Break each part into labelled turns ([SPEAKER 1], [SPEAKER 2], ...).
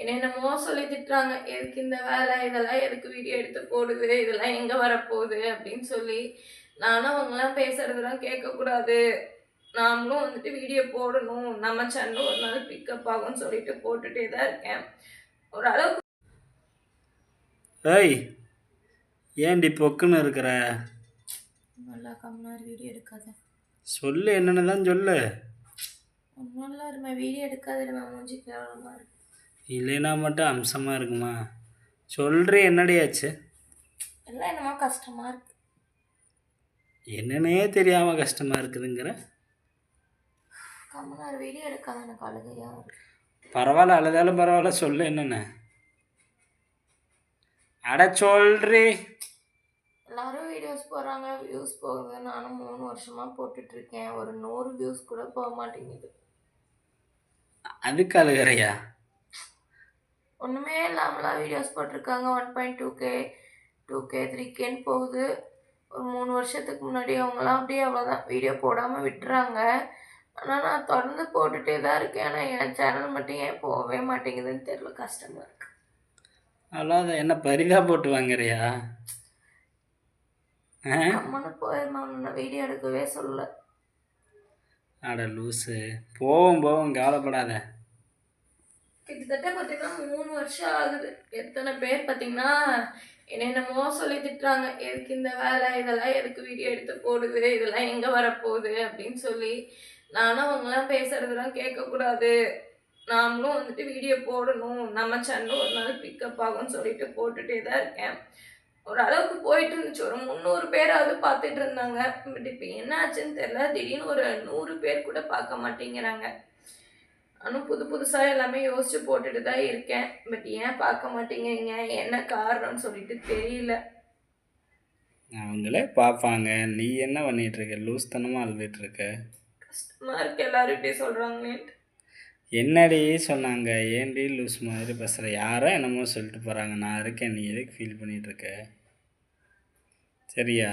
[SPEAKER 1] என்னென்னமோ சொல்லி திட்டுறாங்க. எதுக்கு இந்த வேலை? இதெல்லாம் எதுக்கு வீடியோ எடுத்து போடுது? இதெல்லாம் எங்கே வரப்போகுது? அப்படின்னு சொல்லி நானும் அவங்களாம் பேசுறதெல்லாம் கேட்கக்கூடாது. நாமளும் வந்துட்டு வீடியோ போடணும். நம்ம சேனலும் ஒரு நாள் பிக்கப் ஆகும்னு சொல்லிட்டு போட்டுட்டே தான் இருக்கேன். ஓரளவுக்கு
[SPEAKER 2] ஏய் ஏன்டி பொக்குன்னு இருக்கிற?
[SPEAKER 1] நல்லா கம்மினார் வீடியோ எடுக்காத.
[SPEAKER 2] சொல்லு என்னென்னு தான் சொல்லு.
[SPEAKER 1] ஒன்றும் இல்லை இருமா வீடியோ எடுக்காத இருமா மூஞ்சி கேவலமாக இருக்கு.
[SPEAKER 2] இல்லைனா மட்டும் அம்சமாக இருக்குமா? சொல்கிறே என்னடி ஆச்சு?
[SPEAKER 1] எல்லாம் என்னமோ கஷ்டமாக இருக்கு.
[SPEAKER 2] என்னன்னே தெரியாமல் கஷ்டமாக இருக்குதுங்கிற?
[SPEAKER 1] கம்மினார் வீடியோ எடுக்காத எனக்கு இருக்கு.
[SPEAKER 2] பரவாயில்ல அழுதாலும் பரவாயில்ல சொல்லு என்னென்ன? அட சொல்றி.
[SPEAKER 1] எல்லாரும் வீடியோஸ் போடுறாங்க வியூஸ் போகுது. நானும் மூணு வருஷமாக போட்டுட்ருக்கேன். ஒரு நூறு வியூஸ் கூட போக மாட்டேங்குது.
[SPEAKER 2] அதுக்கு அழுகிறையா?
[SPEAKER 1] ஒன்றுமே இல்லாமலாம் வீடியோஸ் போட்டிருக்காங்க. One point two K two K three கேன்னு போகுது. ஒரு மூணு வருஷத்துக்கு முன்னாடி அவங்களாம் அப்படியே அவ்வளோதான் வீடியோ போடாமல் விட்டுறாங்க. ஆனால் நான் தொடர்ந்து போட்டுகிட்டே தான் இருக்கேன். ஆனால் என் சேனல் மட்டும் ஏன் போகவே மாட்டேங்குதுன்னு தெரியல. கஷ்டமாக இருக்கு.
[SPEAKER 2] அவ்வளோ என்ன பரிதா போட்டு வாங்குறியா?
[SPEAKER 1] அம்மனு போயிருமா வீடியோ எடுக்கவே சொல்லல.
[SPEAKER 2] அட லூஸு போவோம் போவோம் கவலைப்படாத.
[SPEAKER 1] கிட்டத்தட்ட பார்த்தீங்கன்னா மூணு வருஷம் ஆகுது. எத்தனை பேர் பார்த்தீங்கன்னா என்னென்னமோ சொல்லி திட்டுறாங்க. எதுக்கு இந்த வேலை? இதெல்லாம் எதுக்கு வீடியோ எடுத்து போடுது? இதெல்லாம் எங்கே வரப்போகுது? அப்படின்னு சொல்லி நானும் அவங்களாம் பேசுகிறதெல்லாம் கேட்கக்கூடாது. நாமளும் வந்துட்டு வீடியோ போடணும். நம்ம சேனலும் ஒரு நாள் பிக்கப் ஆகும்னு சொல்லிட்டு போட்டுட்டே தான் இருக்கேன். ஓரளவுக்கு போயிட்டு இருந்துச்சு. ஒரு முந்நூறு பேராவது பார்த்துட்டு இருந்தாங்க. பட் இப்போ என்ன ஆச்சுன்னு தெரியல. திடீர்னு ஒரு நூறு பேர் கூட பார்க்க மாட்டேங்கிறாங்க. நானும் புது புதுசாக எல்லாமே யோசிச்சு போட்டுட்டு தான் இருக்கேன். பட் ஏன் பார்க்க மாட்டேங்கிறீங்க என்ன காரணம்னு சொல்லிட்டு தெரியல.
[SPEAKER 2] அவங்களே பார்ப்பாங்க. நீ என்ன பண்ணிட்டு இருக்க? லூஸ் தனமாக அழுதுட்டு இருக்க?
[SPEAKER 1] கஷ்டமாக இருக்கு. எல்லாரும் இப்படி சொல்கிறாங்களேன்ட்டு
[SPEAKER 2] என்னடி சொன்னாங்க? ஏன்டி லூஸ் மாதிரி பேசுகிற யாரோ என்னமோ சொல்லிட்டு போகிறாங்க நான் இருக்கேன். நீ எதுக்கு ஃபீல் பண்ணிட்டு இருக்க? சரியா?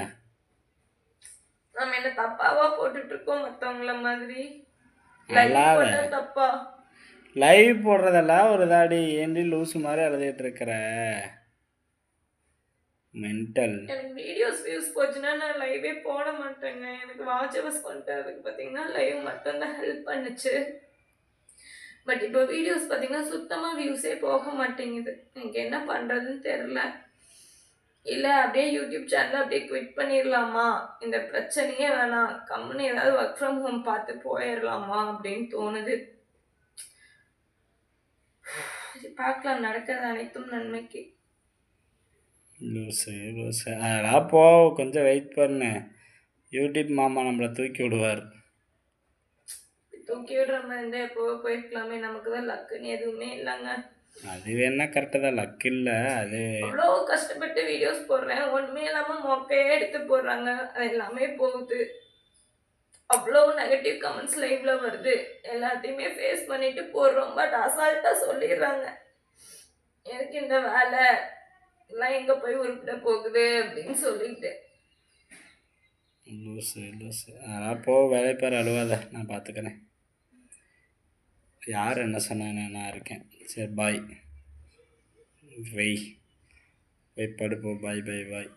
[SPEAKER 1] நம்ம என்ன தப்பாவா போட்டுட்டு இருக்கோம் மற்றவங்கள மாதிரி?
[SPEAKER 2] நல்லாவே. லைவ் போடுறதெல்லாம் ஒரு தாடி ஏன்டி லூஸ் மாதிரி அழுதுட்டு இருக்கிற. மென்டல்
[SPEAKER 1] எனக்கு வீடியோஸ் வியூஸ் போச்சுன்னா நான் லைவே போட மாட்டேங்க. எனக்கு வாட்ச் ஹவர்ஸ் பண்ணிட்டு அதுக்கு பார்த்தீங்கன்னா லைவ் மட்டும்தான் ஹெல்ப் பண்ணுச்சு. பட் இப்போ வீடியோஸ் பார்த்தீங்கன்னா சுத்தமாக வியூஸே போக மாட்டேங்குது. எனக்கு என்ன பண்ணுறதுன்னு தெரில இல்லை அப்படியே யூடியூப் சேனல் அப்படியே குவிட் பண்ணிடலாமா இந்த பிரச்சனையே வேணாம். கம்முன்னு ஏதாவது ஒர்க் ஃப்ரம் ஹோம் பார்த்து போயிடலாமா அப்படின்னு தோணுது. சரி பார்க்கலாம் நடக்கிறது அனைத்தும் நன்மைக்கு.
[SPEAKER 2] லூஸு அதெல்லாம் போ கொஞ்சம் வெயிட் பண்ணு. யூடியூப் மாமா நம்மளை தூக்கி விடுவார்.
[SPEAKER 1] தூக்கி விடுற மாதிரி இருந்தால் எப்போவோ போயிருக்கலாமே. நமக்கு தான் லக்குன்னு எதுவுமே இல்லைங்க.
[SPEAKER 2] அது வேணா கரெக்டாக தான். லக் இல்லை. அது
[SPEAKER 1] அவ்வளோ கஷ்டப்பட்டு வீடியோஸ் போடுறேன். ஒன்றுமே இல்லாமல் மொக்கையே எடுத்து போடுறாங்க. அது எல்லாமே போகுது. அவ்வளோ நெகட்டிவ் கமெண்ட்ஸ் லைவ்ல வருது. எல்லாத்தையுமே ஃபேஸ் பண்ணிட்டு போடுறோம். பட் அசால்ட்டாக சொல்லிடுறாங்க. எனக்கு இந்த வேலை? எல்லாம் எங்கே போய் உருப்பிட போகுது அப்படின்னு சொல்லிட்டு.
[SPEAKER 2] லூஸு லூஸு அதெல்லாம் போ வேலையை பேர் அழுவாத. நான் பார்த்துக்கிறேன் யார் என்ன சொன்னாங்க நான் இருக்கேன். சரி பாய் வெய் போய் படுப்போம் பாய் பாய் பாய்